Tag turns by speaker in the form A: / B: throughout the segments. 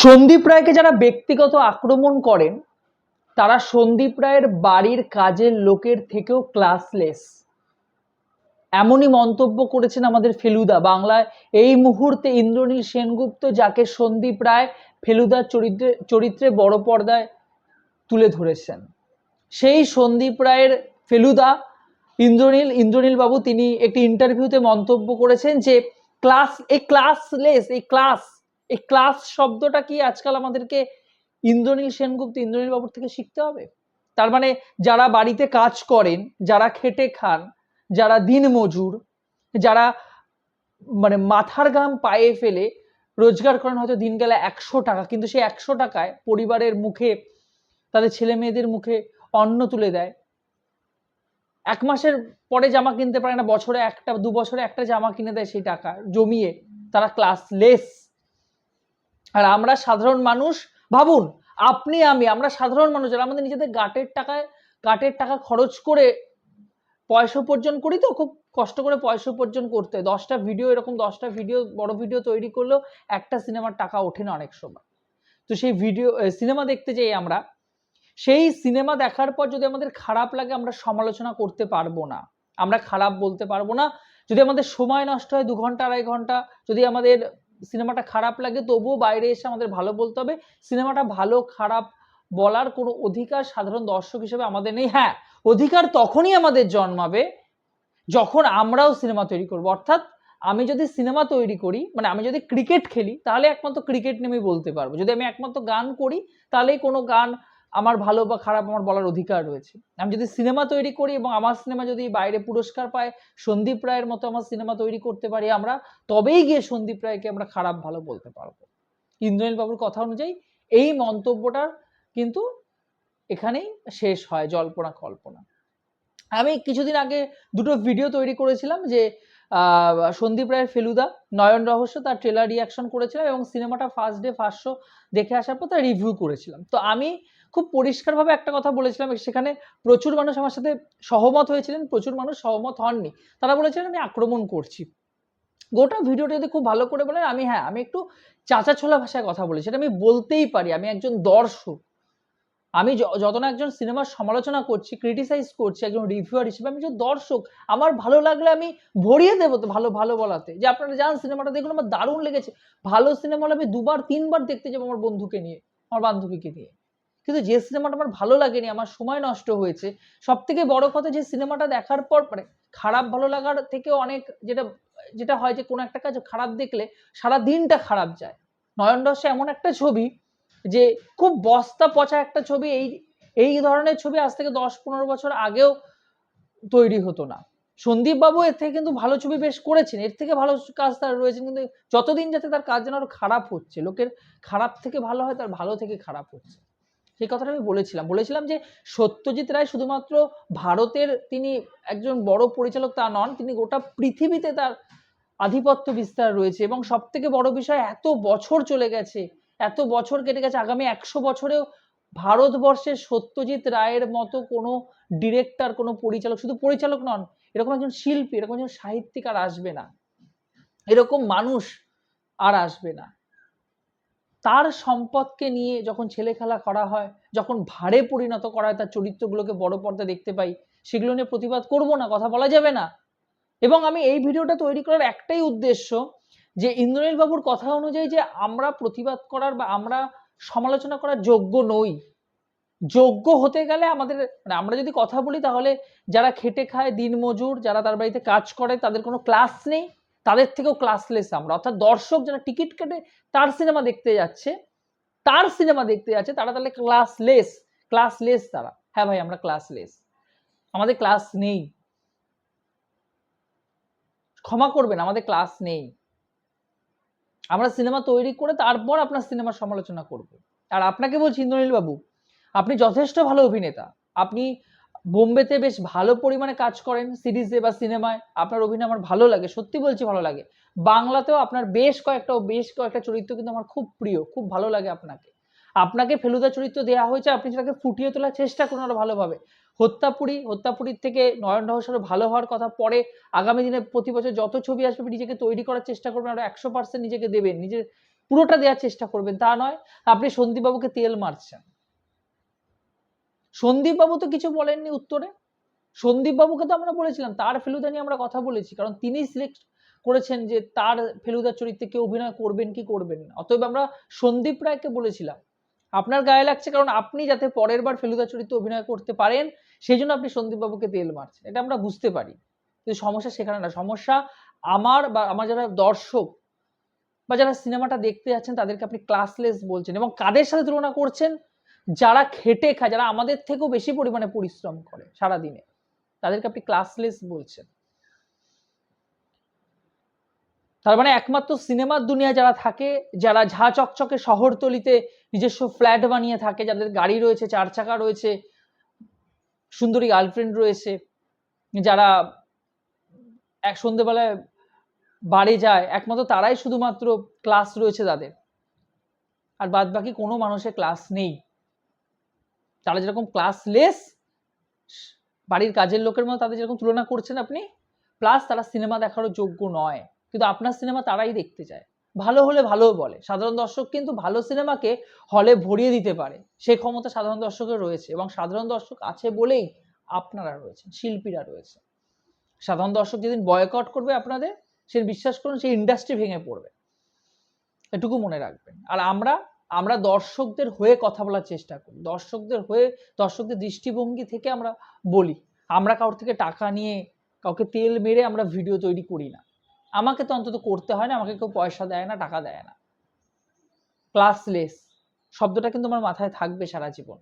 A: সন্দীপ রায়কে যারা ব্যক্তিগত আক্রমণ করেন, তারা সন্দীপ রায়ের বাড়ির কাজের লোকের থেকেও ক্লাসলেস এমনই মন্তব্য করেছেন আমাদের ফেলুদা। বাংলায় এই মুহূর্তে ইন্দ্রনীল সেনগুপ্ত, যাকে সন্দীপ রায় ফেলুদার চরিত্রে চরিত্রে বড় পর্দায় তুলে ধরেছেন। সেই সন্দীপ রায়ের ফেলুদা, ইন্দ্রনীল ইন্দ্রনীল বাবু, তিনি একটি ইন্টারভিউতে মন্তব্য করেছেন যে ক্লাস এই ক্লাসলেস এই ক্লাস এই ক্লাস শব্দটা কি আজকাল আমাদেরকে ইন্দ্রনীল সেনগুপ্ত, ইন্দ্রনীল বাবুর থেকে শিখতে হবে? তার মানে যারা বাড়িতে কাজ করেন, যারা খেটে খান, যারা দিনমজুর যারা মানে মাথার ঘাম পায়ে ফেলে রোজগার করেন হয়তো দিন গেলে একশো টাকা, কিন্তু সেই একশো টাকায় পরিবারের মুখে, তাদের ছেলে মেয়েদের মুখে অন্ন তুলে দেয়। এক মাসের পরে জামা কিনতে পারে না, বছরে একটা, দু বছরে একটা জামা কিনে দেয় সেই টাকা জমিয়ে, তারা ক্লাসলেস আর আমরা সাধারণ মানুষ, ভাবুন, আপনি, আমি, আমরা সাধারণ মানুষ যারা আমাদের নিজেদের গাটের টাকায়, গাটের টাকা খরচ করে পয়সা উপার্জন করি তো, খুব কষ্ট করে পয়সা উপার্জন করতে। দশটা ভিডিও এরকম দশটা ভিডিও বড় ভিডিও তৈরি করলেও একটা সিনেমার টাকা ওঠে না অনেক সময়। তো সেই ভিডিও সিনেমা দেখতে যাই আমরা, সেই সিনেমা দেখার পর যদি আমাদের খারাপ লাগে, আমরা সমালোচনা করতে পারব না। আমরা খারাপ বলতে পারব না। যদি আমাদের সময় নষ্ট হয়, দু ঘণ্টা, আড়াই ঘণ্টা, যদি আমাদের সিনেমাটা খারাপ লাগে, তবুও বাইরে এসে আমাদের ভালো বলতে হবে। সিনেমাটা ভালো, খারাপ বলার কোনো অধিকার সাধারণ দর্শক হিসেবে আমাদের নেই। হ্যাঁ অধিকার তখনই আমাদের জন্মাবে যখন আমরাও সিনেমা তৈরি করব। অর্থাৎ আমি যদি সিনেমা তৈরি করি মানে আমি যদি ক্রিকেট খেলি, তাহলে একমাত্র ক্রিকেট নিয়ে আমি বলতে পারব। যদি আমি একমাত্র গান করি, তাহলেই কোনো গান আমার ভালো বা খারাপ আমার বলার অধিকার রয়েছে। আমি যদি সিনেমা তৈরি করি এবং আমার সিনেমা যদি বাইরে পুরস্কার পায়, সন্দীপ রায়ের মতো আমার সিনেমা তৈরি করতে পারি আমরা, তবেই গিয়ে সন্দীপ রায়কে আমরা খারাপ ভালো বলতে পারব। ইন্দ্রনীল বাবুর কথা অনুযায়ী এই মন্তব্যটার কিন্তু এখানেই শেষ হয়, জল্পনা কল্পনা। আমি কিছুদিন আগে দুটো ভিডিও তৈরি করেছিলাম যে সন্দীপ রায়ের ফেলুদা, নয়ন রহস্য তার ট্রেলার রিয়াকশন করেছিলাম এবং সিনেমাটা ফার্স্ট ডে ফার্স্ট শো দেখে আসার পর তার রিভিউ করেছিলাম। তো আমি খুব পরিষ্কারভাবে একটা কথা বলেছিলাম সেখানে প্রচুর মানুষ আমার সাথে সহমত হয়েছিলেন, প্রচুর মানুষ সহমত হননি। তারা বলেছিলেন, আমি আক্রমণ করছি। গোটা ভিডিওটা যদি খুব ভালো করে বলেন, আমি হ্যাঁ আমি একটু চাচা ছোলা ভাষায় কথা বলেছি। সেটা আমি বলতেই পারি, আমি একজন দর্শক। আমি যত না একজন সিনেমার সমালোচনা করছি, ক্রিটিসাইজ করছি, একজন রিভিউয়ার হিসেবে, আমি একজন দর্শক, আমার ভালো লাগলে আমি ভরিয়ে দেবো তো ভালো ভালো বলাতে। যে আপনারা যান সিনেমাটা দেখুন, আমার দারুণ লেগেছে। ভালো সিনেমা হলে আমি দুবার, তিনবার দেখতে যাব আমার বন্ধুকে নিয়ে, আমার বান্ধবীকে নিয়ে। কিন্তু যে সিনেমাটা আমার ভালো লাগেনি, আমার সময় নষ্ট হয়েছে সব থেকে বড় কথা যে সিনেমাটা দেখার পর মানে খারাপ ভালো লাগার থেকেও অনেক যেটা যেটা হয় যে কোনো একটা কাজ খারাপ দেখলে সারা দিনটা খারাপ যায়। নয়ন রহস্য এমন একটা ছবি যে খুব বস্তা পচা একটা ছবি, এই এই ধরনের ছবি আজ থেকে দশ পনেরো বছর আগেও তৈরি হতো না। সন্দীপ বাবু এর থেকে কিন্তু ভালো ছবি বেশ করেছেন, এর থেকে ভালো কাজ তার রয়েছে, কিন্তু যতদিন যাতে তার কাজ যেন আরও খারাপ হচ্ছে, লোকের খারাপ থেকে ভালো হয়, তার ভালো থেকে খারাপ হচ্ছে। সেই কথাটা আমি বলেছিলাম। বলেছিলাম যে সত্যজিৎ রায় শুধুমাত্র ভারতের তিনি একজন বড় পরিচালক তা নন, তিনি গোটা পৃথিবীতে তার আধিপত্য বিস্তার রয়েছে এবং সব থেকে বড় বিষয় এত বছর চলে গেছে, এত বছর কেটে গেছে, আগামী একশো বছরেও ভারতবর্ষের সত্যজিৎ রায়ের মতো কোনো ডিরেক্টর কোনো পরিচালক, শুধু পরিচালক নন, এরকম একজন শিল্পী, এরকম একজন সাহিত্যিক আর আসবে না। এরকম মানুষ আর আসবে না। তার সম্পদকে নিয়ে যখন ছেলে খেলা করা হয়, যখন ভারে পরিণত করা হয়, তার চরিত্রগুলোকে বড় পর্দা দেখতে পাই, সেগুলো নিয়ে প্রতিবাদ করব না, কথা বলা যাবে না। এবং আমি এই ভিডিওটা তৈরি করার একটাই উদ্দেশ্য যে ইন্দ্রনীল বাবুর কথা অনুযায়ী যে আমরা প্রতিবাদ করার বা আমরা সমালোচনা করার যোগ্য নই। যোগ্য হতে গেলে আমাদের মানে আমরা যদি কথা বলি তাহলে যারা খেটে খায় দিনমজুর, যারা তার বাড়িতে কাজ করে, তাদের কোনো ক্লাস নেই। তাদের থেকেও ক্লাসলেস আমরা। অর্থাৎ দর্শক যারা টিকিট কেটে তার সিনেমা দেখতে যাচ্ছে, তার সিনেমা দেখতে যাচ্ছে, তারা তাহলে ক্লাসলেস ক্লাসলেস তারা। হ্যাঁ ভাই, আমরা ক্লাসলেস আমাদের ক্লাস নেই। ক্ষমা করবেন, আমাদের ক্লাস নেই। আমরা সিনেমা তৈরি করে তারপর আপনার সিনেমার সমালোচনা করব। আর আপনাকে বলছি, ইন্দ্রনীল বাবু, আপনি যথেষ্ট ভালো অভিনেতা। আপনি বোম্বেতে বেশ ভালো পরিমাণে কাজ করেন সিরিজে বা সিনেমায়। আপনার অভিনয় আমার ভালো লাগে, সত্যি বলছি ভালো লাগে। বাংলাতেও আপনার বেশ কয়েকটা বেশ কয়েকটা চরিত্র কিন্তু আমার খুব প্রিয়, খুব ভালো লাগে আপনাকে। আপনাকে ফেলুদা চরিত্র দেওয়া হয়েছে, আপনি সেটাকে ফুটিয়ে তোলার চেষ্টা করুন আরও ভালোভাবে। হত্যাপুরি, হত্যাপুরীর থেকে নয়ন রহস্য ভালো হওয়ার কথা, পরে আগামী দিনে প্রতি বছর যত ছবি আসবে নিজেকে তৈরি করার চেষ্টা করবেন, আরও একশো পার্সেন্ট নিজেকে দেবেন, নিজের পুরোটা দেওয়ার চেষ্টা করবেন। তা নয়, আপনি সন্দীপবাবুকে তেল মারছেন। সন্দীপবাবু তো কিছু বলেননি উত্তরে। সন্দীপবাবুকে তো আমরা বলেছিলাম, তার ফেলুদা নিয়ে আমরা কথা বলেছি, কারণ তিনি সিলেক্ট করেছেন যে তার ফেলুদার চরিত্রে কেউ অভিনয় করবেন কি করবেন না। অতএব আমরা সন্দীপ রায়কে বলেছিলাম। আপনার গায়ে লাগছে কারণ আপনি যাতে পরের বার ফেলুদা চরিত্রে অভিনয় করতে পারেন সেই জন্য আপনি সন্দীপবাবুকে তেল মারছেন। এটা আমরা বুঝতে পারি। কিন্তু সমস্যা সেখানে না, সমস্যা আমার বা আমার যারা দর্শক বা যারা সিনেমাটা দেখতে যাচ্ছেন, তাদেরকে আপনি ক্লাসলেস বলছেন এবং কাদের সাথে তুলনা করছেন যারা খেটে খায়, যারা আমাদের থেকেও বেশি পরিমাণে পরিশ্রম করে সারাদিনে, তাদেরকে আপনি ক্লাসলেস বলছেন। তার মানে একমাত্র সিনেমার দুনিয়া যারা থাকে, যারা ঝা চকচকে শহরতলিতে নিজস্ব ফ্ল্যাট বানিয়ে থাকে, যাদের গাড়ি রয়েছে, চার চাকা রয়েছে, সুন্দরী গার্লফ্রেন্ড রয়েছে, যারা এক সন্ধেবেলায় বাড়ি যায়, একমাত্র তারাই শুধুমাত্র ক্লাস রয়েছে তাদের। আর বাদ বাকি কোনো মানুষের ক্লাস নেই। তারা যেরকম ক্লাসলেস বাড়ির কাজের লোকের মতো তাদের যেরকম তুলনা করছেন আপনি প্লাস তারা সিনেমা দেখারও যোগ্য নয়। কিন্তু আপনার সিনেমা তারাই দেখতে চায়। ভালো হলে ভালো বলে। সাধারণ দর্শক কিন্তু ভালো সিনেমাকে হলে ভরিয়ে দিতে পারে। সেই ক্ষমতা সাধারণ দর্শকের রয়েছে এবং সাধারণ দর্শক আছে বলেই আপনারা রয়েছেন, শিল্পীরা রয়েছে। সাধারণ দর্শক যেদিন বয়কট করবে আপনাদের, সে বিশ্বাস করুন সেই ইন্ডাস্ট্রি ভেঙে পড়বে। এটুকু মনে রাখবেন। আর আমরা আমরা দর্শকদের হয়ে কথা বলার চেষ্টা করি। দর্শকদের হয়ে, দর্শকদের দৃষ্টিভঙ্গি থেকে আমরা বলি। আমরা কারোর থেকে টাকা নিয়ে কাউকে তেল মেরে আমরা ভিডিও তৈরি করি না। আমাকে তো অন্তত করতে হয় না, আমাকে কেউ পয়সা দেয় না, টাকা দেয় না। ক্লাসলেস। শব্দটা কিন্তু আমার মাথায় থাকবে সারা জীবন।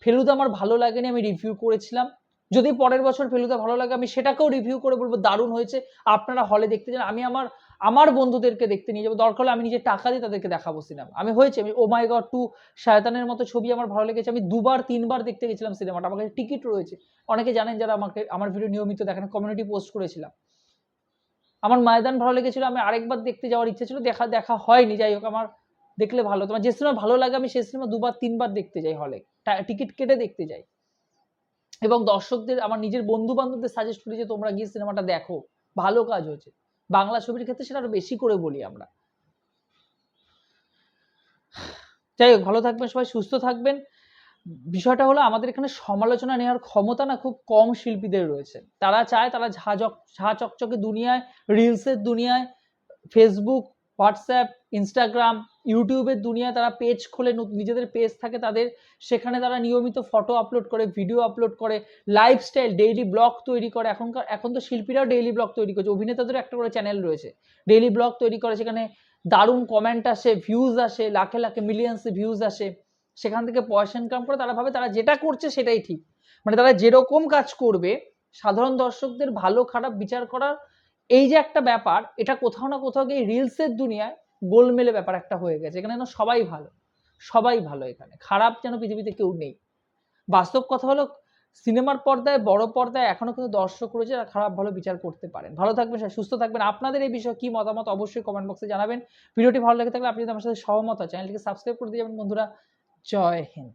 A: ফেলুদা আমার ভালো লাগেনি, আমি রিভিউ করেছিলাম। যদি পরের বছর ফেলুদা ভালো লাগে, আমি সেটাকেও রিভিউ করে বলব, দারুণ হয়েছে। আপনারা হলে দেখতে যান। আমি আমার আমার বন্ধুদেরকে দেখতে নিয়ে যাব। দরকার হলে আমি নিজে টাকা দিয়ে তাদেরকে দেখাবো সিনেমা। আমি হয়েছে, আমি ও মাই গড টু শায়তানের মতো ছবি আমার ভালো লেগেছে। আমি দুবার, তিনবার দেখতে গেছিলাম সিনেমাটা। আমার কাছে টিকিট রয়েছে। অনেকে জানেন যারা আমাকে, আমার ভিডিও নিয়মিত দেখেন কমিউনিটি পোস্ট করেছিলাম। আমার ময়দান ভালো লেগেছিল, আমি আরেকবার দেখতে যাওয়ার ইচ্ছে ছিল, দেখা দেখা হয়নি। যাই হোক, আমার দেখলে ভালো। তোমার যে সিনেমা ভালো লাগে, আমি সেই সিনেমা দুবার, তিনবার দেখতে যাই হলে টিকিট কেটে দেখতে যাই। এবং দর্শকদের, আমার নিজের বন্ধু বান্ধবদের সাজেস্ট করি যে তোমরা গিয়ে সিনেমাটা দেখো। ভালো কাজ হচ্ছে বাংলা ছবির ক্ষেত্রে সেটা আরও বেশি করে বলি আমরা। যাই হোক, ভালো থাকবেন সবাই, সুস্থ থাকবেন। বিষয়টা হলো, আমাদের এখানে সমালোচনা নেওয়ার ক্ষমতা না খুব কম শিল্পীদের রয়েছে। তারা চায় তারা ঝা চকচকে দুনিয়ায় রিলসের দুনিয়ায় ফেসবুক হোয়াটসঅ্যাপ ইনস্টাগ্রাম ইউটিউবের দুনিয়ায় তারা পেজ খোলে নিজেদের পেজ থাকে, তাদের সেখানে তারা নিয়মিত ফটো আপলোড করে ভিডিও আপলোড করে লাইফস্টাইল ডেইলি ব্লগ তৈরি করে। এখনকার এখন তো শিল্পীরাও ডেইলি ব্লগ তৈরি করছে। অভিনেতাদেরও একটা করে চ্যানেল রয়েছে। ডেইলি ব্লগ তৈরি করে, সেখানে দারুণ কমেন্ট আসে ভিউজ আসে, লাখে লাখে মিলিয়ন্সে ভিউজ আসে। সেখান থেকে পয়সা ইনকাম করে, তারা ভাবে তারা যেটা করছে সেটাই ঠিক। মানে তারা যেরকম কাজ করবে, সাধারণ দর্শকদের ভালো খারাপ বিচার করার এই যে একটা ব্যাপার, এটা কোথাও না কোথাও গিয়ে রিলসের দুনিয়ায় গোলমেলে ব্যাপার একটা হয়ে গেছে। এখানে যেন সবাই ভালো সবাই ভালো এখানে। খারাপ যেন পৃথিবীতে কেউ নেই। বাস্তব কথা হলো, সিনেমার পর্দায়, বড় পর্দায় এখনও কিন্তু দর্শক রয়েছে খারাপ, ভালো বিচার করতে পারেন। ভালো থাকবেন সুস্থ থাকবেন। আপনাদের এই বিষয়ে কী মতামত অবশ্যই কমেন্ট বক্সে জানাবেন। ভিডিওটি ভালো লেগে থাকলে আপনি যদি আমার সাথে সহমত হয় চ্যানেলটিকে সাবস্ক্রাইব করে দিয়ে যাবেন। বন্ধুরা, জয় হিন্দ।